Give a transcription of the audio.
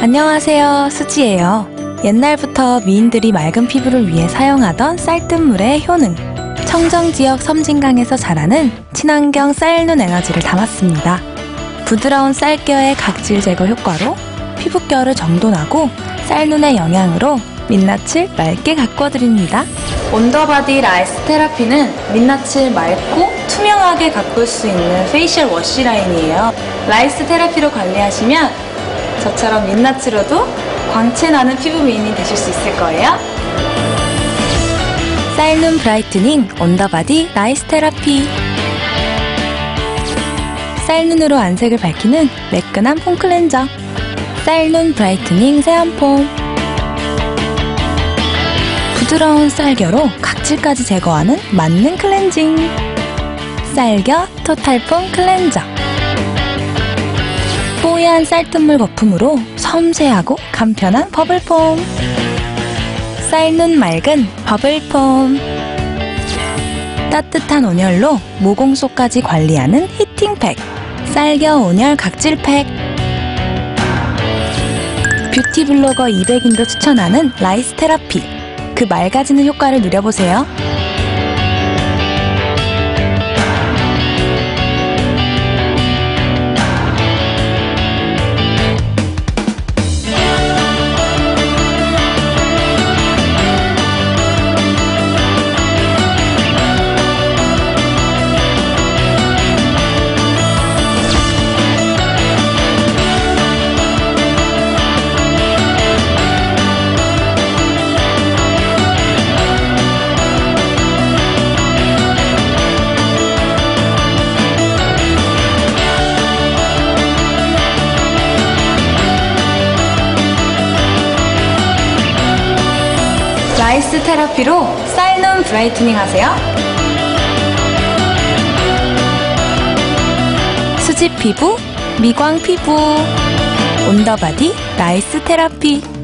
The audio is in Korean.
안녕하세요. 수지예요. 옛날부터 미인들이 맑은 피부를 위해 사용하던 쌀뜨물의 효능. 청정 지역 섬진강에서 자라는 친환경 쌀눈 에너지를 담았습니다. 부드러운 쌀겨의 각질 제거 효과로 피부결을 정돈하고 쌀눈의 영향으로 민낯을 맑게 가꿔드립니다. 온더바디 라이스 테라피는 민낯을 맑고 투명하게 가꿀 수 있는 페이셜 워시 라인이에요. 라이스 테라피로 관리하시면 저처럼 민낯으로도 광채 나는 피부 미인이 되실 수 있을 거예요. 쌀눈 브라이트닝 온더바디 라이스 테라피. 쌀눈으로 안색을 밝히는 매끈한 폼 클렌저. 쌀눈 브라이트닝 세안폼. 부드러운 쌀겨로 각질까지 제거하는 맞는 클렌징. 쌀겨 토탈폼 클렌저 뽀얀 쌀뜨물 거품으로 섬세하고 간편한 버블폼. 쌀눈 맑은 버블폼. 따뜻한 온열로 모공 속까지 관리하는 히팅팩. 쌀겨 온열 각질팩. 뷰티 블로거 200인도 추천하는 라이스 테라피. 그 맑아지는 효과를 누려보세요. 라이스 테라피로 쌀눈 브라이트닝 하세요. 수지 피부, 미광 피부, 온더바디 라이스 테라피.